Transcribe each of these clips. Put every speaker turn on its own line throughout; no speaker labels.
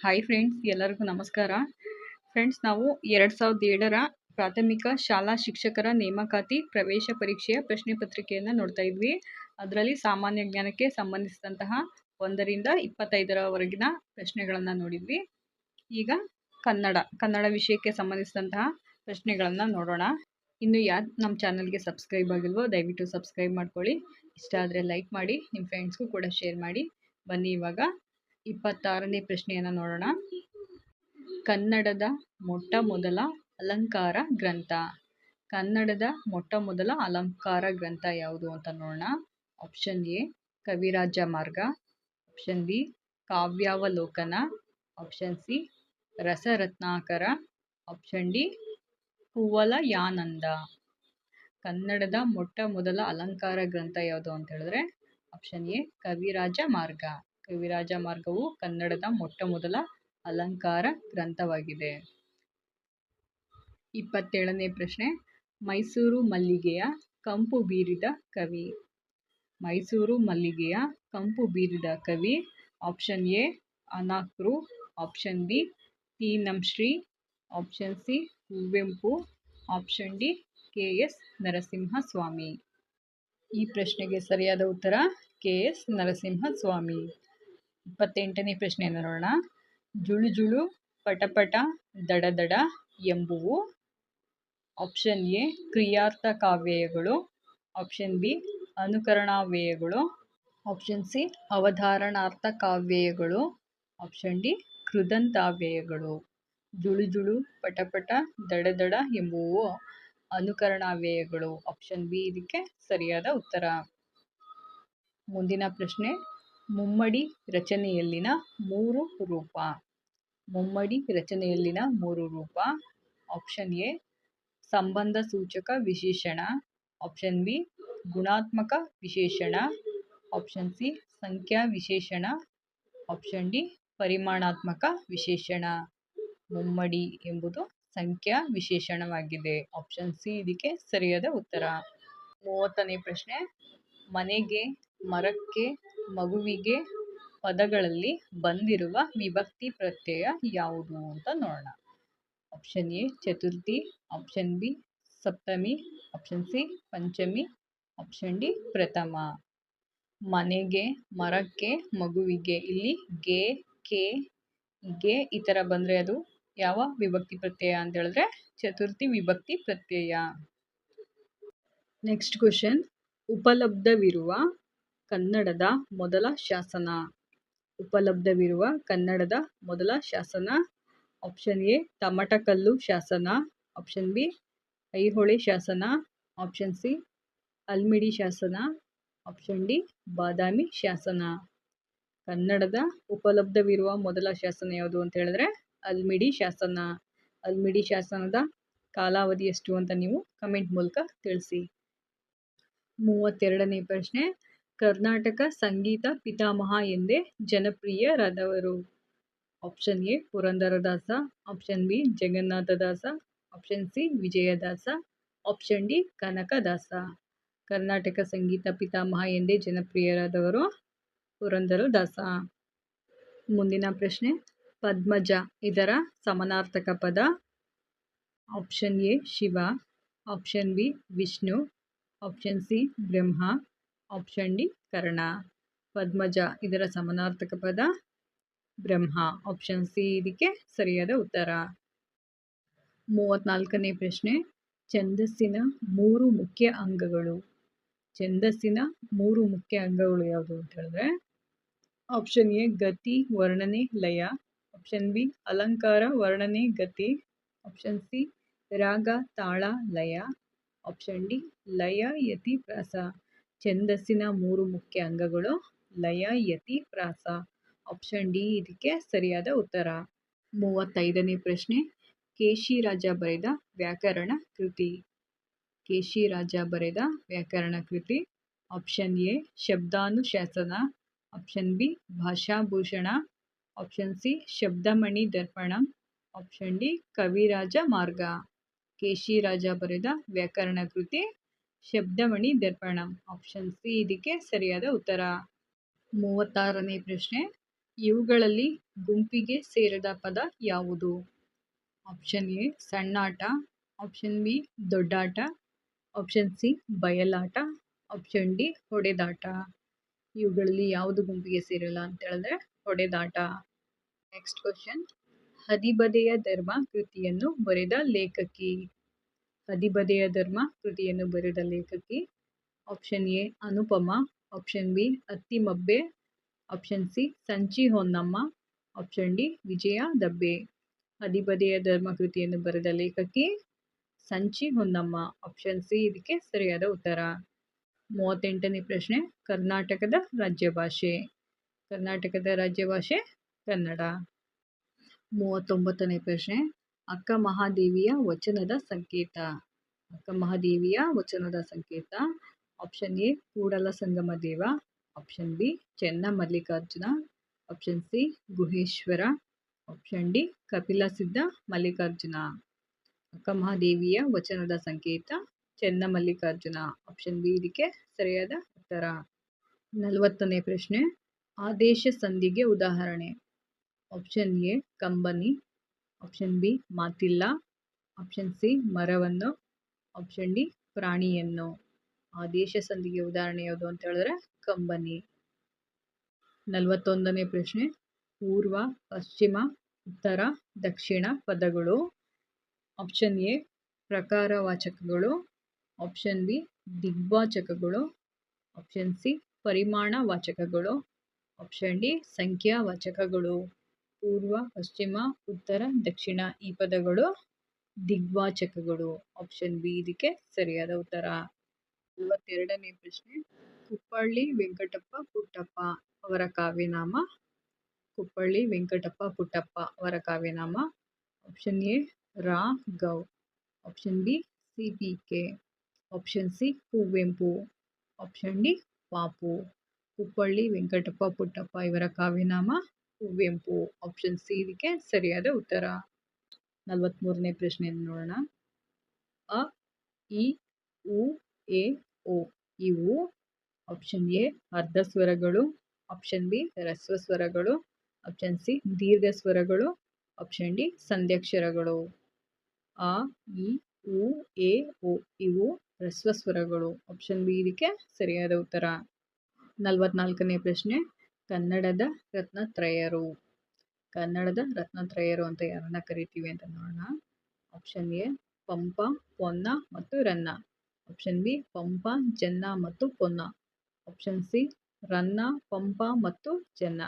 Hi friends ಎಲ್ಲರಿಗೂ ನಮಸ್ಕಾರ. Friends ನಾವು ಎರಡು ಸಾವಿರದ ಏಳರ ಪ್ರಾಥಮಿಕ ಶಾಲಾ ಶಿಕ್ಷಕರ ನೇಮಕಾತಿ ಪ್ರವೇಶ ಪರೀಕ್ಷೆಯ ಪ್ರಶ್ನೆ ಪತ್ರಿಕೆಯನ್ನು ನೋಡ್ತಾ ಇದ್ವಿ. ಅದರಲ್ಲಿ ಸಾಮಾನ್ಯ ಜ್ಞಾನಕ್ಕೆ ಸಂಬಂಧಿಸಿದಂತಹ ಒಂದರಿಂದ ಇಪ್ಪತ್ತೈದರವರೆಗಿನ ಪ್ರಶ್ನೆಗಳನ್ನು ನೋಡಿದ್ವಿ. ಈಗ ಕನ್ನಡ ಕನ್ನಡ ವಿಷಯಕ್ಕೆ ಸಂಬಂಧಿಸಿದಂತಹ ಪ್ರಶ್ನೆಗಳನ್ನು ನೋಡೋಣ. ಇನ್ನು ಯಾರು ನಮ್ಮ ಚಾನಲ್ಗೆ ಸಬ್ಸ್ಕ್ರೈಬ್ ಆಗಿಲ್ವೋ, ದಯವಿಟ್ಟು ಸಬ್ಸ್ಕ್ರೈಬ್ ಮಾಡ್ಕೊಳ್ಳಿ. ಇಷ್ಟ ಆದರೆ ಲೈಕ್ ಮಾಡಿ ನಿಮ್ಮ ಫ್ರೆಂಡ್ಸ್ಗೂ ಕೂಡ ಶೇರ್ ಮಾಡಿ. ಬನ್ನಿ ಇವಾಗ ಇಪ್ಪತ್ತಾರನೇ ಪ್ರಶ್ನೆಯನ್ನು ನೋಡೋಣ. ಕನ್ನಡದ ಮೊಟ್ಟ ಮೊದಲ ಅಲಂಕಾರ ಗ್ರಂಥ. ಕನ್ನಡದ ಮೊಟ್ಟ ಮೊದಲ ಅಲಂಕಾರ ಗ್ರಂಥ ಯಾವುದು ಅಂತ ನೋಡೋಣ. Option A, Kaviraja Marga. Option B, Kavyavalokana. Option C, Rasaratnakara. Option D, Kuvalayananda. ಕನ್ನಡದ ಮೊಟ್ಟ ಮೊದಲ ಅಲಂಕಾರ ಗ್ರಂಥ ಯಾವುದು ಅಂತ ಹೇಳಿದ್ರೆ, ಆಪ್ಷನ್ ಎ, ಕವಿರಾಜ ಮಾರ್ಗ. ಕವಿರಾಜ ಮಾರ್ಗವು ಕನ್ನಡದ ಮೊಟ್ಟಮೊದಲ ಅಲಂಕಾರ ಗ್ರಂಥವಾಗಿದೆ. ಇಪ್ಪತ್ತೇಳನೇ ಪ್ರಶ್ನೆ. ಮೈಸೂರು ಮಲ್ಲಿಗೆಯ ಕಂಪು ಬೀರಿದ ಕವಿ. ಮೈಸೂರು ಮಲ್ಲಿಗೆಯ ಕಂಪು ಬೀರಿದ ಕವಿ. Option A Anakru option B, Tinamshree. Option C, Kuvempu. Option D, K S Narasimhaswamy. ಈ ಪ್ರಶ್ನೆಗೆ ಸರಿಯಾದ ಉತ್ತರ ಕೆ ಎಸ್ ನರಸಿಂಹಸ್ವಾಮಿ. ಇಪ್ಪತ್ತೆಂಟನೇ ಪ್ರಶ್ನೆಯನ್ನು ನೋಡೋಣ. ಜುಳು ಜುಳು ಪಟಪಟ ದಡ ದಡ ಎಂಬುವು ಆಪ್ಷನ್ ಎ ಕ್ರಿಯಾರ್ಥ ಕಾವ್ಯಗಳು ಆಪ್ಷನ್ ಬಿ ಅನುಕರಣಾವ್ಯಯಗಳು ಆಪ್ಷನ್ ಸಿ ಅವಧಾರಣಾರ್ಥ ಕಾವ್ಯಯಗಳು ಆಪ್ಷನ್ ಡಿ ಕೃದಂತಾವ್ಯಯಗಳು. ಜುಳು ಜುಳು ಪಟಪಟ ದಡ ದಡ ಎಂಬುವು ಅನುಕರಣಾವ್ಯಯಗಳು. ಆಪ್ಷನ್ ಬಿ ಇದಕ್ಕೆ ಸರಿಯಾದ ಉತ್ತರ. ಮುಂದಿನ ಪ್ರಶ್ನೆ ಮುಮ್ಮಡಿ ರಚನೆಯಲ್ಲಿನ ಮೂರು ರೂಪ. ಮುಮ್ಮಡಿ ರಚನೆಯಲ್ಲಿನ ಮೂರು ರೂಪ. ಆಪ್ಷನ್ ಎ, ಸಂಬಂಧ ಸೂಚಕ ವಿಶೇಷಣ. ಆಪ್ಷನ್ ಬಿ, ಗುಣಾತ್ಮಕ ವಿಶೇಷಣ. ಆಪ್ಷನ್ ಸಿ, ಸಂಖ್ಯಾ ವಿಶೇಷಣ. ಆಪ್ಷನ್ ಡಿ, ಪರಿಮಾಣಾತ್ಮಕ ವಿಶೇಷಣ. ಮುಮ್ಮಡಿ ಎಂಬುದು ಸಂಖ್ಯಾ ವಿಶೇಷಣವಾಗಿದೆ. ಆಪ್ಷನ್ ಸಿ ಇದಕ್ಕೆ ಸರಿಯಾದ ಉತ್ತರ. ಮೂವತ್ತನೇ ಪ್ರಶ್ನೆ, ಮನೆಗೆ ಮರಕ್ಕೆ ಮಗುವಿಗೆ ಪದಗಳಲ್ಲಿ ಬಂದಿರುವ ವಿಭಕ್ತಿ ಪ್ರತ್ಯಯ ಯಾವುದು ಅಂತ ನೋಡೋಣ. ಆಪ್ಷನ್ ಎ ಚತುರ್ಥಿ. ಆಪ್ಷನ್ ಬಿ ಸಪ್ತಮಿ. ಆಪ್ಷನ್ ಸಿ ಪಂಚಮಿ. ಆಪ್ಷನ್ ಡಿ ಪ್ರಥಮ. ಮನೆಗೆ, ಮರಕ್ಕೆ, ಮಗುವಿಗೆ, ಇಲ್ಲಿ ಗೆ, ಕೆ, ಗೆ ಈ ಥರ ಬಂದರೆ ಅದು ಯಾವ ವಿಭಕ್ತಿ ಪ್ರತ್ಯಯ ಅಂತ ಹೇಳಿದ್ರೆ ಚತುರ್ಥಿ ವಿಭಕ್ತಿ ಪ್ರತ್ಯಯ. ನೆಕ್ಸ್ಟ್ ಕ್ವಶನ್ ಉಪಲಬ್ಧವಿರುವ ಕನ್ನಡದ ಮೊದಲ ಶಾಸನ. ಉಪಲಬ್ಧವಿರುವ ಕನ್ನಡದ ಮೊದಲ ಶಾಸನ. ಆಪ್ಷನ್ ಎ, ತಮಟಕಲ್ಲು ಶಾಸನ. ಆಪ್ಷನ್ ಬಿ, ಐಹೊಳೆ ಶಾಸನ. ಆಪ್ಷನ್ ಸಿ, ಅಲ್ಮಿಡಿ ಶಾಸನ. ಆಪ್ಷನ್ ಡಿ, ಬಾದಾಮಿ ಶಾಸನ. ಕನ್ನಡದ ಉಪಲಬ್ಧವಿರುವ ಮೊದಲ ಶಾಸನ ಯಾವುದು ಅಂತ ಹೇಳಿದ್ರೆ ಅಲ್ಮಿಡಿ ಶಾಸನ. ಅಲ್ಮಿಡಿ ಶಾಸನದ ಕಾಲಾವಧಿ ಎಷ್ಟು ಅಂತ ನೀವು ಕಮೆಂಟ್ ಮೂಲಕ ತಿಳಿಸಿ. ಮೂವತ್ತೆರಡನೇ ಪ್ರಶ್ನೆ ಕರ್ನಾಟಕ ಸಂಗೀತ ಪಿತಾಮಹ ಎಂದೇ ಜನಪ್ರಿಯರಾದವರು option A, Purandaradasa. Option B, Jagannathadasa. Option C, Vijayadasa. Option D, Kanakadasa. Karnataka ಸಂಗೀತ ಪಿತಾಮಹ ಎಂದೇ ಜನಪ್ರಿಯರಾದವರು ಪುರಂದರದಾಸ. ಮುಂದಿನ ಪ್ರಶ್ನೆ, ಪದ್ಮಜ, ಇದರ ಸಮನಾರ್ಥಕ ಪದ? Option A, Shiva. Option B, Vishnu. Option C, Brahma. Option D Karna, Padmaja, ಇದರ ಸಮನಾರ್ಥಕ ಪದ ಬ್ರಹ್ಮ. ಆಪ್ಷನ್ ಸಿ ಇದಕ್ಕೆ ಸರಿಯಾದ ಉತ್ತರ. ಮೂವತ್ತ್ನಾಲ್ಕನೇ ಪ್ರಶ್ನೆ, ಛಂದಸ್ಸಿನ ಮೂರು ಮುಖ್ಯ ಅಂಗಗಳು. ಛಂದಸ್ಸಿನ ಮೂರು ಮುಖ್ಯ ಅಂಗಗಳು ಯಾವುದು ಅಂತ ಹೇಳಿದ್ರೆ ಆಪ್ಷನ್ ಎ ಗತಿ, ವರ್ಣನೆ, ಲಯ. ಆಪ್ಷನ್ ಬಿ ಅಲಂಕಾರ, ವರ್ಣನೆ, ಗತಿ. ಆಪ್ಷನ್ ಸಿ ರಾಗ, ತಾಳ, ಲಯ. ಆಪ್ಷನ್ ಡಿ ಲಯ, ಯತಿ ಪ್ರಾಸ ಛಂದಸ್ಸಿನ ಮೂರು ಮುಖ್ಯ ಅಂಗಗಳು ಲಯ, ಯತಿ, ಪ್ರಾಸ. ಆಪ್ಷನ್ ಡಿ ಇದಕ್ಕೆ ಸರಿಯಾದ ಉತ್ತರ. ಮೂವತ್ತೈದನೇ ಪ್ರಶ್ನೆ. ಕೇಶಿರಾಜ ಬರೆದ ವ್ಯಾಕರಣ ಕೃತಿ. ಕೇಶಿರಾಜ ಬರೆದ ವ್ಯಾಕರಣ ಕೃತಿ. Option A Shabdanushasana. Option B Bhashabhushana. Option C Shabdamani Darpanam. Option D Kavirajamarga. Keshiraja ಬರೆದ ವ್ಯಾಕರಣ ಕೃತಿ. ಶಬ್ದಮಣಿ ದರ್ಪಣಂ. ಆಪ್ಷನ್ ಸಿ ಇದಕ್ಕೆ ಸರಿಯಾದ ಉತ್ತರ. ಮೂವತ್ತಾರನೇ ಪ್ರಶ್ನೆ. ಇವುಗಳಲ್ಲಿ ಗುಂಪಿಗೆ ಸೇರದ ಪದ ಯಾವುದು? ಆಪ್ಷನ್ ಎ ಸಣ್ಣಾಟ ಆಪ್ಷನ್ ಬಿ ದೊಡ್ಡಾಟ ಆಪ್ಷನ್ ಸಿ ಬಯಲಾಟ. ಆಪ್ಷನ್ ಡಿ ಹೊಡೆದಾಟ. ಇವುಗಳಲ್ಲಿ ಯಾವುದು ಗುಂಪಿಗೆ ಸೇರಲ್ಲ ಅಂತ ಹೇಳಿದ್ರೆ ಹೊಡೆದಾಟ. ನೆಕ್ಸ್ಟ್ ಕ್ವಶನ್ ಹದಿಬದೆಯ ಧರ್ಮ ಕೃತಿಯನ್ನು ಬರೆದ ಲೇಖಕಿ. ಹದಿಬದೆಯ ಧರ್ಮ, ಕೃತಿಯನ್ನು ಬರೆದ ಲೇಖಕಿ option A Anupama. Option B Attimabbe option C Sanchi Honnamma. Option D Vijaya Dabbe. ಅದಿಬದೆಯ ಧರ್ಮ, ಕೃತಿಯನ್ನು ಬರೆದ ಲೇಖಕಿ ಸಂಚಿ ಹೊನ್ನಮ್ಮ. ಆಪ್ಷನ್ ಸಿ ಇದಕ್ಕೆ ಸರಿಯಾದ ಉತ್ತರ. ಮೂವತ್ತೆಂಟನೇ ಪ್ರಶ್ನೆ, ಕರ್ನಾಟಕದ ರಾಜ್ಯ ಭಾಷೆ ಕರ್ನಾಟಕದ ರಾಜ್ಯ ಭಾಷೆ ಕನ್ನಡ. ಮೂವತ್ತೊಂಬತ್ತನೇ ಪ್ರಶ್ನೆ ಅಕ್ಕ ಮಹಾದೇವಿಯ ವಚನದ ಸಂಕೇತ. ಅಕ್ಕ ಮಹಾದೇವಿಯ ವಚನದ ಸಂಕೇತ. Option A Kudala Sangama Deva. Option B Chenna Mallikarjuna. Option C Guheshwara. Option D Kapila Siddha Mallikarjuna. Akka ಮಹಾದೇವಿಯ ವಚನದ ಸಂಕೇತ, ಚೆನ್ನ ಮಲ್ಲಿಕಾರ್ಜುನ. ಆಪ್ಷನ್ ಬಿ ಇದಕ್ಕೆ ಸರಿಯಾದ ಉತ್ತರ. ನಲವತ್ತನೇ ಪ್ರಶ್ನೆ. ಆದೇಶ ಸಂಧಿಗೆ ಉದಾಹರಣೆ. ಆಪ್ಷನ್ ಎ ಕಂಬನಿ. ಆಪ್ಷನ್ ಬಿ ಮಾತಿಲ್ಲ ಆಪ್ಷನ್ ಸಿ ಮರವನ್ನು ಆಪ್ಷನ್ ಡಿ ಪ್ರಾಣಿಯನ್ನು ದೇಶ ಸಂಧಿಗೆ ಉದಾಹರಣೆ ಯಾವುದು ಅಂತ ಹೇಳಿದ್ರೆ, ಕಂಬನಿ. ನಲವತ್ತೊಂದನೇ ಪ್ರಶ್ನೆ. ಪೂರ್ವ, ಪಶ್ಚಿಮ, ಉತ್ತರ, ದಕ್ಷಿಣ ಪದಗಳು. ಆಪ್ಷನ್ ಎ ಪ್ರಕಾರವಾಚಕಗಳು. ಆಪ್ಷನ್ ಬಿ ದಿಗ್ವಾಚಕಗಳು. ಆಪ್ಷನ್ ಸಿ ಪರಿಮಾಣ ವಾಚಕಗಳು ಆಪ್ಷನ್ ಡಿ ಸಂಖ್ಯಾವಾಚಕಗಳು. ಪೂರ್ವ, ಪಶ್ಚಿಮ, ಉತ್ತರ, ದಕ್ಷಿಣ ಈ ಪದಗಳು ದಿಗ್ವಾಚಕಗಳು. ಆಪ್ಷನ್ ಬಿ ಇದಕ್ಕೆ ಸರಿಯಾದ ಉತ್ತರ. ಮೂವತ್ತೆರಡನೇ ಪ್ರಶ್ನೆ. ಕುಪ್ಪಳ್ಳಿ ವೆಂಕಟಪ್ಪ ಪುಟ್ಟಪ್ಪ ಅವರ ಕಾವ್ಯನಾಮ. ಕುಪ್ಪಳ್ಳಿ ವೆಂಕಟಪ್ಪ ಪುಟ್ಟಪ್ಪ ಅವರ ಕಾವ್ಯನಾಮ. Option A Ra gov option B C P K option C Kuvempu option D Papu. Kuppalli Venkatappa Puttappa ಇವರ ಕಾವ್ಯನಾಮ. ಕುವೆಂಪು ಆಪ್ಷನ್ ಸಿ ಇದಕ್ಕೆ ಸರಿಯಾದ ಉತ್ತರ. ನಲವತ್ತ್ಮೂರನೇ ಪ್ರಶ್ನೆಯನ್ನು ನೋಡೋಣ. ಅ, ಇ, ಉ, ಎ, ಓ. ಇವು ಆಪ್ಷನ್ ಎ, ಅರ್ಧ ಸ್ವರಗಳು. ಆಪ್ಷನ್ ಬಿ ಹ್ರಸ್ವ ಸ್ವರಗಳು. ಆಪ್ಷನ್ ಸಿ, ದೀರ್ಘ ಸ್ವರಗಳು. ಆಪ್ಷನ್ ಡಿ, ಸಂಧ್ಯಾಕ್ಷರಗಳು. ಆ ಇ, ಉ, ಎ, ಓ. ಇವು ರಸ್ವ ಸ್ವರಗಳು. ಆಪ್ಷನ್ ಬಿ ಇದಕ್ಕೆ ಸರಿಯಾದ ಉತ್ತರ. ನಲವತ್ನಾಲ್ಕನೇ ಪ್ರಶ್ನೆ. ಕನ್ನಡದ ರತ್ನತ್ರಯರು. ಕನ್ನಡದ ರತ್ನತ್ರಯರು ಅಂತ ಯಾರನ್ನ ಕರಿತೀವಿ ಅಂತ ನೋಡೋಣ. ಆಪ್ಷನ್ ಎ, ಪಂಪ, ಪೊನ್ನ ಮತ್ತು ರನ್ನ. ಆಪ್ಷನ್ ಬಿ, ಪಂಪ, ಜನ್ನ ಮತ್ತು ಪೊನ್ನ. ಆಪ್ಷನ್ ಸಿ, ರನ್ನ, ಪಂಪ ಮತ್ತು ಜನ್ನ.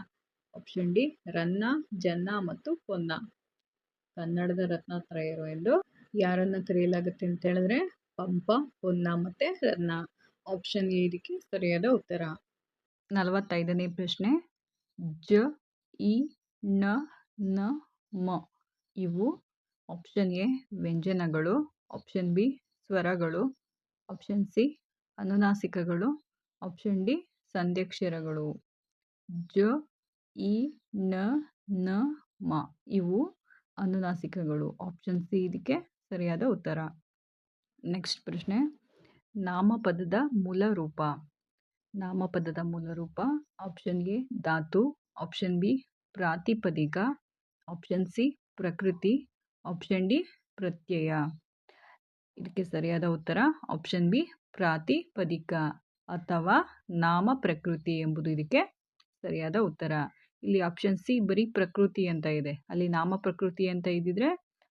ಆಪ್ಷನ್ ಡಿ, ರನ್ನ, ಜನ್ನ ಮತ್ತು ಪೊನ್ನ. ಕನ್ನಡದ ರತ್ನತ್ರಯರು ಎಂದು ಯಾರನ್ನು ಕರೆಯಲಾಗುತ್ತೆ ಅಂತ ಹೇಳಿದ್ರೆ ಪಂಪ, ಪೊನ್ನ ಮತ್ತು ರನ್ನ. ಆಪ್ಷನ್ ಎ, ಇದಕ್ಕೆ ಸರಿಯಾದ ಉತ್ತರ. ನಲವತ್ತೈದನೇ ಪ್ರಶ್ನೆ. ಜ, ಇ, ನ ನ, ಮ ಇವು ಆಪ್ಷನ್ ಎ ವ್ಯಂಜನಗಳು ಆಪ್ಷನ್ ಬಿ ಸ್ವರಗಳು ಆಪ್ಷನ್ ಸಿ ಅನುನಾಸಿಕಗಳು ಆಪ್ಷನ್ ಡಿ ಸಂಧ್ಯಕ್ಷರಗಳು. ಜ, ಇ, ನ ನ, ಮ ಇವು ಅನುನಾಸಿಕಗಳು. ಆಪ್ಷನ್ ಸಿ ಇದಕ್ಕೆ ಸರಿಯಾದ ಉತ್ತರ. ನೆಕ್ಸ್ಟ್ ಪ್ರಶ್ನೆ. ನಾಮಪದದ ಮೂಲ ರೂಪ. ನಾಮಪದದ ಮೂಲ ರೂಪ ಆಪ್ಷನ್ ಎ, ಧಾತು ಆಪ್ಷನ್ ಬಿ, ಪ್ರಾತಿಪದಿಕ ಆಪ್ಷನ್ ಸಿ, ಪ್ರಕೃತಿ ಆಪ್ಷನ್ ಡಿ, ಪ್ರತ್ಯಯ. ಇದಕ್ಕೆ ಸರಿಯಾದ ಉತ್ತರ ಆಪ್ಷನ್ ಬಿ, ಪ್ರಾತಿಪದಿಕ ಅಥವಾ ನಾಮ ಪ್ರಕೃತಿ ಎಂಬುದು ಇದಕ್ಕೆ ಸರಿಯಾದ ಉತ್ತರ. ಇಲ್ಲಿ ಆಪ್ಷನ್ ಸಿ ಬರೀ ಪ್ರಕೃತಿ ಅಂತ ಇದೆ. ಅಲ್ಲಿ ನಾಮ ಪ್ರಕೃತಿ ಅಂತ ಇದ್ದಿದ್ರೆ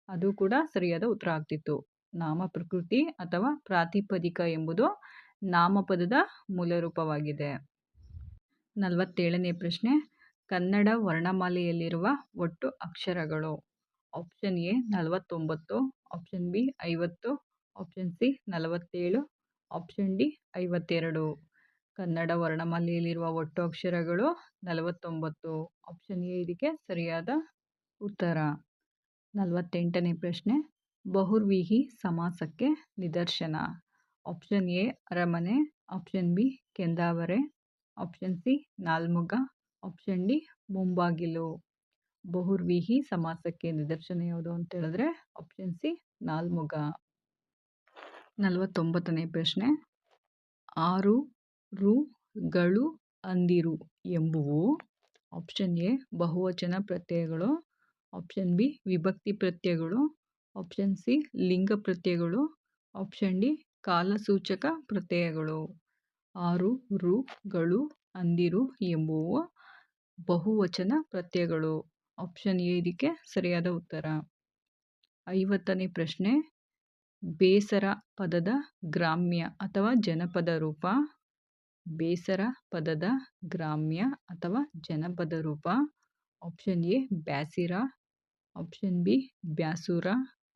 ಅದು ಕೂಡ ಸರಿಯಾದ ಉತ್ತರ ಆಗ್ತಿತ್ತು. ನಾಮ ಪ್ರಕೃತಿ ಅಥವಾ ಪ್ರಾತಿಪದಿಕ ಎಂಬುದು ನಾಮಪದದ ಮೂಲರೂಪವಾಗಿದೆ ನಲವತ್ತೇಳನೇ ಪ್ರಶ್ನೆ. ಕನ್ನಡ ವರ್ಣಮಾಲೆಯಲ್ಲಿರುವ ಒಟ್ಟು ಅಕ್ಷರಗಳು. ಆಪ್ಷನ್ ಎ ನಲವತ್ತೊಂಬತ್ತು ಆಪ್ಷನ್ ಬಿ ಐವತ್ತು ಆಪ್ಷನ್ ಸಿ ನಲವತ್ತೇಳು ಆಪ್ಷನ್ ಡಿ ಐವತ್ತೆರಡು. ಕನ್ನಡ ವರ್ಣಮಾಲೆಯಲ್ಲಿರುವ ಒಟ್ಟು ಅಕ್ಷರಗಳು ನಲವತ್ತೊಂಬತ್ತು. ಆಪ್ಷನ್ ಎ ಇದಕ್ಕೆ ಸರಿಯಾದ ಉತ್ತರ. ನಲವತ್ತೆಂಟನೇ ಪ್ರಶ್ನೆ. ಬಹುರ್ವಿಹಿ ಸಮಾಸಕ್ಕೆ ನಿದರ್ಶನ. ಆಪ್ಷನ್ ಎ ಅರಮನೆ. ಆಪ್ಷನ್ ಬಿ ಕೆಂದಾವರೆ. ಆಪ್ಷನ್ ಸಿ ನಾಲ್ಮುಗ. ಆಪ್ಷನ್ ಡಿ ಮುಂಬಾಗಿಲು. ಬಹುರ್ವಿಹಿ ಸಮಾಸಕ್ಕೆ ನಿದರ್ಶನ ಯಾವುದು ಅಂತ ಹೇಳಿದ್ರೆ ಆಪ್ಷನ್ ಸಿ ನಾಲ್ಮೊಗ. ನಲವತ್ತೊಂಬತ್ತನೇ ಪ್ರಶ್ನೆ. ಆರು, ರು, ಗಳು, ಅಂದಿರು ಎಂಬುವು ಆಪ್ಷನ್ ಎ ಬಹುವಚನ ಪ್ರತ್ಯಯಗಳು. ಆಪ್ಷನ್ ಬಿ ವಿಭಕ್ತಿ ಪ್ರತ್ಯಯಗಳು. ಆಪ್ಷನ್ ಸಿ ಲಿಂಗ ಪ್ರತ್ಯಯಗಳು. Option D ಕಾಲಸೂಚಕ ಪ್ರತ್ಯಯಗಳು. ಆರು, ರುಗಳು, ಅಂದಿರು ಎಂಬುವ ಬಹುವಚನ ಪ್ರತ್ಯಯಗಳು. ಆಪ್ಷನ್ ಎ ಇದಕ್ಕೆ ಸರಿಯಾದ ಉತ್ತರ. ಐವತ್ತನೇ ಪ್ರಶ್ನೆ. ಬೇಸರ ಪದದ ಗ್ರಾಮ್ಯ ಅಥವಾ ಜನಪದ ರೂಪ. ಬೇಸರ ಪದದ ಗ್ರಾಮ್ಯ ಅಥವಾ ಜನಪದ ರೂಪ. ಆಪ್ಷನ್ ಎ ಬ್ಯಾಸಿರ. ಆಪ್ಷನ್ ಬಿ ಬ್ಯಾಸೂರ.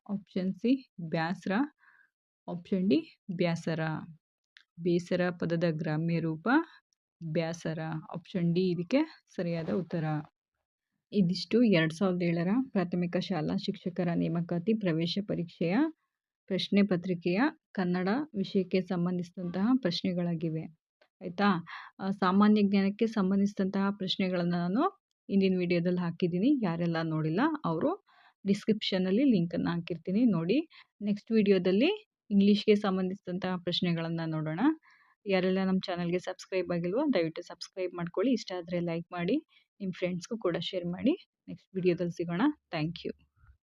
ಆಪ್ಷನ್ ಸಿ ಬ್ಯಾಸ್ರ. ಆಪ್ಷನ್ ಡಿ ಬ್ಯಾಸರ. ಬೇಸರ ಪದದ ಗ್ರಾಮ್ಯ ರೂಪ ಬ್ಯಾಸರ ಆಪ್ಷನ್ ಡಿ ಇದಕ್ಕೆ ಸರಿಯಾದ ಉತ್ತರ. ಇದಿಷ್ಟು ಎರಡು ಸಾವಿರದ ಏಳರ ಪ್ರಾಥಮಿಕ ಶಾಲಾ ಶಿಕ್ಷಕರ ನೇಮಕಾತಿ ಪ್ರವೇಶ ಪರೀಕ್ಷೆಯ ಪ್ರಶ್ನೆ ಪತ್ರಿಕೆಯ ಕನ್ನಡ ವಿಷಯಕ್ಕೆ ಸಂಬಂಧಿಸಿದಂತಹ ಪ್ರಶ್ನೆಗಳಾಗಿವೆ. ಆಯಿತಾ? ಸಾಮಾನ್ಯ ಜ್ಞಾನಕ್ಕೆ ಸಂಬಂಧಿಸಿದಂತಹ ಪ್ರಶ್ನೆಗಳನ್ನು ನಾನು ಇಂದಿನ ವಿಡಿಯೋದಲ್ಲಿ ಹಾಕಿದ್ದೀನಿ. ಯಾರೆಲ್ಲ ನೋಡಿಲ್ಲ, ಅವರು ಡಿಸ್ಕ್ರಿಪ್ಷನಲ್ಲಿ ಲಿಂಕನ್ನು ಹಾಕಿರ್ತೀನಿ. ನೋಡಿ, ನೆಕ್ಸ್ಟ್ ವಿಡಿಯೋದಲ್ಲಿ ಇಂಗ್ಲೀಷ್ಗೆ ಸಂಬಂಧಿಸಿದಂತಹ ಪ್ರಶ್ನೆಗಳನ್ನು ನೋಡೋಣ. ಯಾರೆಲ್ಲ ನಮ್ಮ ಚಾನಲ್ಗೆ ಸಬ್ಸ್ಕ್ರೈಬ್ ಆಗಿಲ್ವೋ ದಯವಿಟ್ಟು ಸಬ್ಸ್ಕ್ರೈಬ್ ಮಾಡ್ಕೊಳ್ಳಿ. ಇಷ್ಟ ಆದರೆ ಲೈಕ್ ಮಾಡಿ ನಿಮ್ಮ ಫ್ರೆಂಡ್ಸ್ಗೂ ಕೂಡ ಶೇರ್ ಮಾಡಿ. ನೆಕ್ಸ್ಟ್ ವಿಡಿಯೋದಲ್ಲಿ ಸಿಗೋಣ. Thank you.